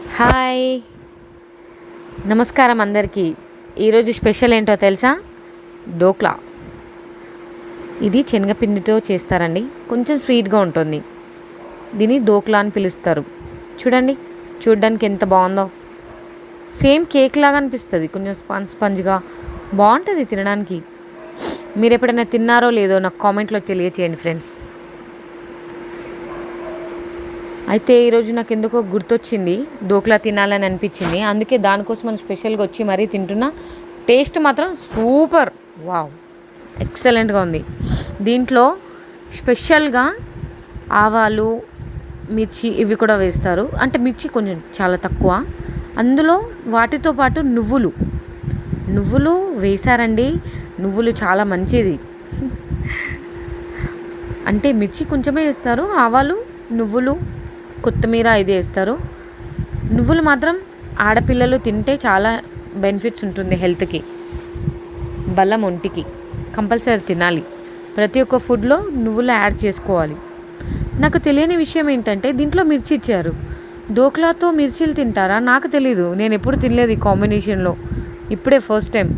Hi. నమస్కారం అందరికీ. ఈరోజు స్పెషల్ ఏంటో తెలుసా? డోక్లా. ఇది శనగపిండితో చేస్తారండి. కొంచెం స్వీట్గా ఉంటుంది. దీన్ని డోక్లా అని పిలుస్తారు. చూడండి చూడడానికి ఎంత బాగుందో. సేమ్ కేక్ లాగా అనిపిస్తుంది. కొంచెం స్పంజ్ స్పంజ్గా. బాగుంటుంది తినడానికి. మీరు ఎప్పుడైనా తిన్నారో లేదో నాకు కామెంట్లో తెలియచేయండి ఫ్రెండ్స్. అయితే ఈరోజు నాకు ఎందుకో గుర్తొచ్చింది. డోక్లా తినాలని అనిపించింది. అందుకే దానికోసం మనం స్పెషల్గా వచ్చి మరీ తింటున్నా. టేస్ట్ మాత్రం సూపర్. వావ్. ఎక్సలెంట్గా ఉంది. దీంట్లో స్పెషల్గా ఆవాలు మిర్చి ఇవి కూడా వేస్తారు. అంటే మిర్చి కొంచెం చాలా తక్కువ. అందులో వాటితో పాటు నువ్వులు. నువ్వులు వేశారండి. నువ్వులు చాలా మంచిది. అంటే మిర్చి కొంచెమే వేస్తారు. ఆవాలు నువ్వులు కొత్తిమీర ఇది వేస్తారు. నువ్వులు మాత్రం ఆడపిల్లలు తింటే చాలా బెనిఫిట్స్ ఉంటుంది హెల్త్కి. బలం ఒంటికి. కంపల్సరీ తినాలి. ప్రతి ఒక్క ఫుడ్లో నువ్వులు యాడ్ చేసుకోవాలి. నాకు తెలియని విషయం ఏంటంటే దీంట్లో మిర్చి ఇచ్చారు. డోక్లాతో మిర్చీలు తింటారా? నాకు తెలీదు. నేను ఎప్పుడు తినలేదు ఈ కాంబినేషన్లో. ఇప్పుడే ఫస్ట్ టైం.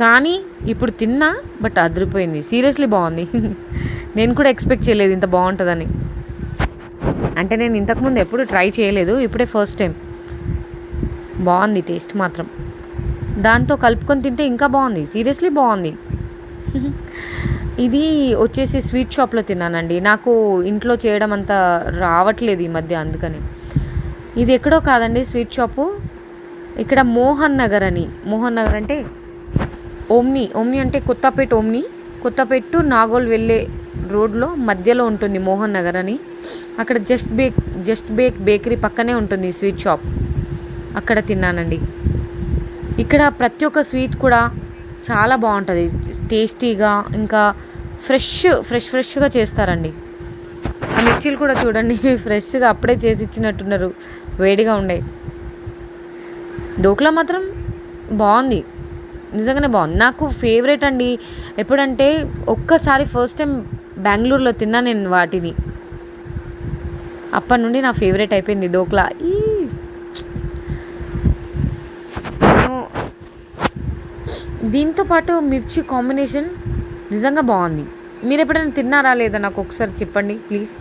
కానీ ఇప్పుడు తిన్నా బట్ అదిరిపోయింది. సీరియస్లీ బాగుంది. నేను కూడా ఎక్స్పెక్ట్ చేయలేదు ఇంత బాగుంటుందని. అంటే నేను ఇంతకుముందు ఎప్పుడు ట్రై చేయలేదు ఇప్పుడే ఫస్ట్ టైం. బాగుంది టేస్ట్ మాత్రం. దాంతో కలుపుకొని తింటే ఇంకా బాగుంది సీరియస్లీ బాగుంది. ఇది వచ్చేసి స్వీట్ షాప్లో తిన్నానండి. నాకు ఇంట్లో చేయడం అంత రావట్లేదు ఈ మధ్య అందుకని. ఇది ఎక్కడో కాదండి స్వీట్ షాపు. ఇక్కడ మోహన్ నగర్ అని. మోహన్ నగర్ అంటే ఓమ్ని. ఓమ్ని అంటే కొత్తపేట ఓమ్ని. కొత్తపేట టు నాగోల్ వెళ్ళే రోడ్లో మధ్యలో ఉంటుంది మోహన్ నగర్ అని. అక్కడ just bake just bake bakery పక్కనే ఉంటుంది స్వీట్ షాప్. అక్కడ తిన్నానండి. ఇక్కడ ప్రతి ఒక్క స్వీట్ కూడా చాలా బాగుంటుంది. టేస్టీగా ఇంకా ఫ్రెష్ ఫ్రెష్ ఫ్రెష్గా చేస్తారండి. ఆ మిర్చీలు కూడా చూడండి ఫ్రెష్గా అప్పుడే చేసి ఇచ్చినట్టున్నారు. వేడిగా ఉండే. డోక్లా మాత్రం బాగుంది. నిజంగానే బాగుంది. నాకు ఫేవరెట్ అండి. ఎప్పుడంటే ఒక్కసారి ఫస్ట్ టైం బెంగళూరులో తిన్నా నేను వాటిని. అప్పటి నుండి నా ఫేవరెట్ అయిపోయింది డోక్లా ఈ దీంతో పాటు మిర్చి కాంబినేషన్ నిజంగా బాగుంది. మీరు ఎప్పుడైనా తిన్నారా లేదా నాకు ఒకసారి చెప్పండి ప్లీజ్.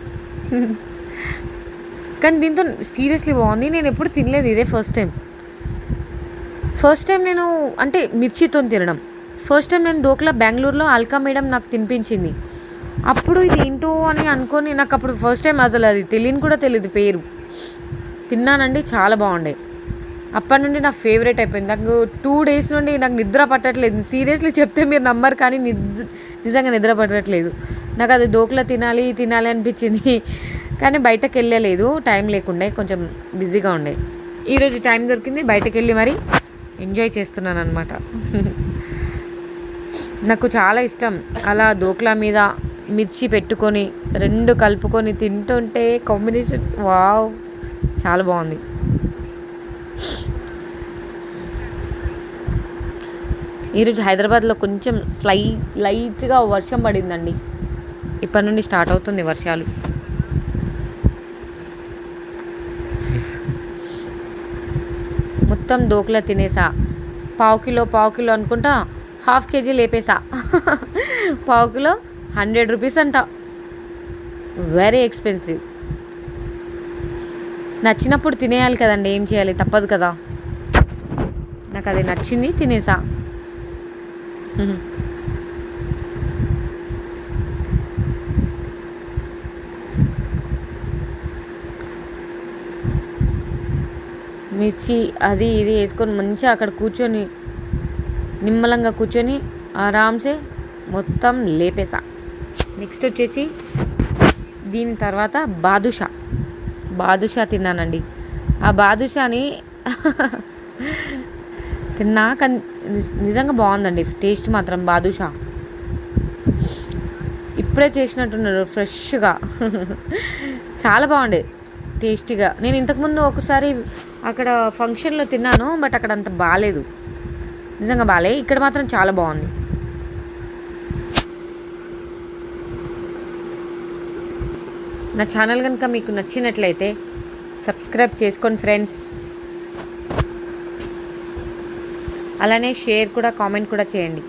కానీ దీంతో సీరియస్లీ బాగుంది. నేను ఎప్పుడు తినలేదు ఇదే ఫస్ట్ టైం. ఫస్ట్ టైం నేను అంటే మిర్చితో తినడం. ఫస్ట్ టైం నేను డోక్లా బెంగళూరులో అల్కా మేడం నాకు తినిపించింది. అప్పుడు ఇది ఏంటో అని అనుకొని నాకు అప్పుడు ఫస్ట్ టైం అసలు అది తెలియని కూడా తెలియదు పేరు. తిన్నానండి చాలా బాగుండే. అప్పటి నుండి నా ఫేవరెట్ అయిపోయింది. నాకు టూ డేస్ నుండి నాకు నిద్ర పట్టట్లేదు. సీరియస్లీ చెప్తే మీరు నమ్మరు కానీ నిద్ర నిజంగా నిద్ర పట్టట్లేదు. నాకు అది డోక్లా తినాలి తినాలి అనిపించింది. కానీ బయటకు వెళ్ళలేదు టైం లేకుండే కొంచెం బిజీగా ఉండే. ఈరోజు టైం దొరికింది బయటకు వెళ్ళి మరి ఎంజాయ్ చేస్తున్నాను అనమాట నాకు చాలా ఇష్టం. అలా డోక్లా మీద మిర్చి పెట్టుకొని రెండు కలుపుకొని తింటుంటే కాంబినేషన్ వావ్. చాలా బాగుంది. ఈరోజు హైదరాబాద్లో కొంచెం స్లై లైట్గా వర్షం పడిందండి. ఇప్పటి నుండి స్టార్ట్ అవుతుంది వర్షాలు. మొత్తం దోకల తినేసా. పావు కిలో పావు కిలో అనుకుంటా హాఫ్ కేజీ లేపేసా. పావు కిలో హండ్రెడ్ రూపీస్ అంట. వెరీ ఎక్స్పెన్సివ్ నచ్చినప్పుడు తినేయాలి కదండి ఏం చేయాలి? తప్పదు కదా. నాకు అది నచ్చింది తినేసా. మిర్చి అది ఇది వేసుకొని మంచిగా అక్కడ కూర్చొని నిమ్మలంగా కూర్చొని ఆరామ్సే మొత్తం లేపేసా. నెక్స్ట్ వచ్చేసి దీని తర్వాత బాదుషా. బాదుషా తిన్నానండి. ఆ బాదుషాని తిన్నా కానీ నిజంగా బాగుందండి. టేస్ట్ మాత్రం బాదుషా. ఇప్పుడే చేసినట్టున్నారు ఫ్రెష్గా. చాలా బాగుండే టేస్టీగా. నేను ఇంతకుముందు ఒకసారి అక్కడ ఫంక్షన్లో తిన్నాను బట్ అక్కడ అంత బాగాలేదు నిజంగా బాగాలే ఇక్కడ మాత్రం చాలా బాగుంది. నా ఛానల్ కనుక మీకు నచ్చినట్లయితే సబ్స్క్రైబ్ చేసుకోండి ఫ్రెండ్స్. అలానే షేర్ కూడా కామెంట్ కూడా చేయండి.